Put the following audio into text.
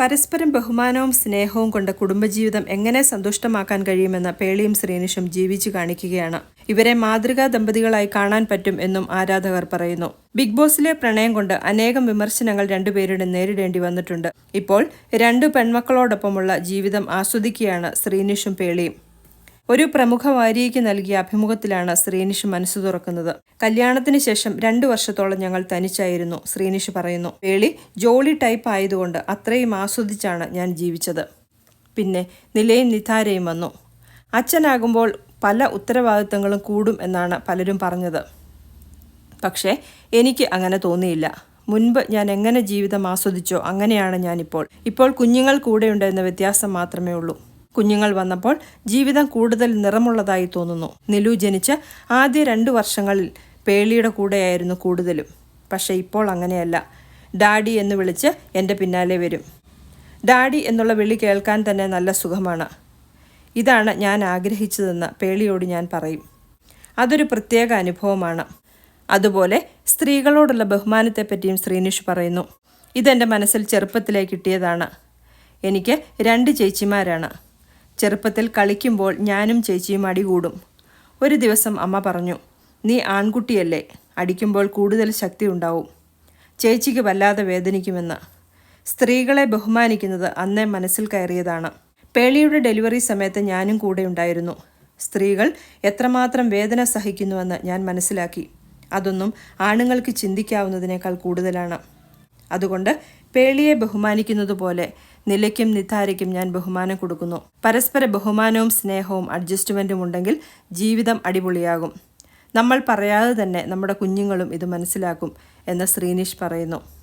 പരസ്പരം ബഹുമാനവും സ്നേഹവും കൊണ്ട് കുടുംബജീവിതം എങ്ങനെ സന്തുഷ്ടമാക്കാൻ കഴിയുമെന്ന് പേളിയും ശ്രീനിഷും ജീവിച്ചു കാണിക്കുകയാണ്. ഇവരെ മാതൃകാ ദമ്പതികളായി കാണാൻ പറ്റും എന്നും ആരാധകർ പറയുന്നു. ബിഗ് ബോസിലെ പ്രണയം കൊണ്ട് അനേകം വിമർശനങ്ങൾ രണ്ടുപേരുടെ നേരിടേണ്ടി വന്നിട്ടുണ്ട്. ഇപ്പോൾ രണ്ടു പെൺമക്കളോടൊപ്പമുള്ള ജീവിതം ആസ്വദിക്കുകയാണ് ശ്രീനിഷും പേളിയും. ഒരു പ്രമുഖ വാരികയ്ക്ക് നൽകിയ അഭിമുഖത്തിലാണ് ശ്രീനിഷ് മനസ്സ് തുറക്കുന്നത്. കല്യാണത്തിന് ശേഷം രണ്ടു വർഷത്തോളം ഞങ്ങൾ തനിച്ചായിരുന്നു ശ്രീനിഷ് പറയുന്നു. വേളി ജോളി ടൈപ്പ് ആയതുകൊണ്ട് അത്രയും ആസ്വദിച്ചാണ് ഞാൻ ജീവിച്ചത്. പിന്നെ നിലയും നിധാരയും വന്നു. അച്ഛനാകുമ്പോൾ പല ഉത്തരവാദിത്തങ്ങളും കൂടും എന്നാണ് പലരും പറഞ്ഞത്. പക്ഷേ എനിക്ക് അങ്ങനെ തോന്നിയില്ല. മുൻപ് ഞാൻ എങ്ങനെ ജീവിതം ആസ്വദിച്ചോ അങ്ങനെയാണ് ഞാനിപ്പോൾ. ഇപ്പോൾ കുഞ്ഞുങ്ങൾ കൂടെയുണ്ട് എന്ന വ്യത്യാസം മാത്രമേ ഉള്ളൂ. കുഞ്ഞുങ്ങൾ വന്നപ്പോൾ ജീവിതം കൂടുതൽ നിറമുള്ളതായി തോന്നുന്നു. നിലു ജനിച്ച ആദ്യ രണ്ടു വർഷങ്ങളിൽ പേളിയുടെ കൂടെയായിരുന്നു കൂടുതലും. പക്ഷേ ഇപ്പോൾ അങ്ങനെയല്ല. ഡാഡി എന്ന് വിളിച്ച് എന്റെ പിന്നാലെ വരും. ഡാഡി എന്നുള്ള വിളി കേൾക്കാൻ തന്നെ നല്ല സുഖമാണ്. ഇതാണ് ഞാൻ ആഗ്രഹിച്ചതെന്ന് പേളിയോട് ഞാൻ പറയും. അതൊരു പ്രത്യേക അനുഭവമാണ്. അതുപോലെ സ്ത്രീകളോടുള്ള ബഹുമാനത്തെപ്പറ്റിയും ശ്രീനിഷ് പറയുന്നു. ഇതെന്റെ മനസ്സിൽ ചെറുപ്പത്തിലേ കിട്ടിയതാണ്. എനിക്ക് രണ്ട് ചേച്ചിമാരാണ്. ചെറുപ്പത്തിൽ കളിക്കുമ്പോൾ ഞാനും ചേച്ചിയും അടികൂടും. ഒരു ദിവസം അമ്മ പറഞ്ഞു നീ ആൺകുട്ടിയല്ലേ അടിക്കുമ്പോൾ കൂടുതൽ ശക്തി ഉണ്ടാവും. ചേച്ചിക്ക് വല്ലാതെ വേദനിക്കുമെന്ന്. സ്ത്രീകളെ ബഹുമാനിക്കുന്നത് അന്നേ മനസ്സിൽ കയറിയതാണ്. പേളിയുടെ ഡെലിവറി സമയത്ത് ഞാനും കൂടെ ഉണ്ടായിരുന്നു. സ്ത്രീകൾ എത്രമാത്രം വേദന സഹിക്കുന്നുവെന്ന് ഞാൻ മനസ്സിലാക്കി. അതൊന്നും ആണുങ്ങൾക്ക് ചിന്തിക്കാവുന്നതിനേക്കാൾ കൂടുതലാണ്. അതുകൊണ്ട് പേളിയെ ബഹുമാനിക്കുന്നത് പോലെ നിലയ്ക്കും നിധാരയ്ക്കും ഞാൻ ബഹുമാനം കൊടുക്കുന്നു. പരസ്പര ബഹുമാനവും സ്നേഹവും അഡ്ജസ്റ്റ്മെന്റും ഉണ്ടെങ്കിൽ ജീവിതം അടിപൊളിയാകും. നമ്മൾ പറയാതെ തന്നെ നമ്മുടെ കുഞ്ഞുങ്ങളും ഇത് മനസ്സിലാക്കും എന്ന് ശ്രീനിഷ് പറയുന്നു.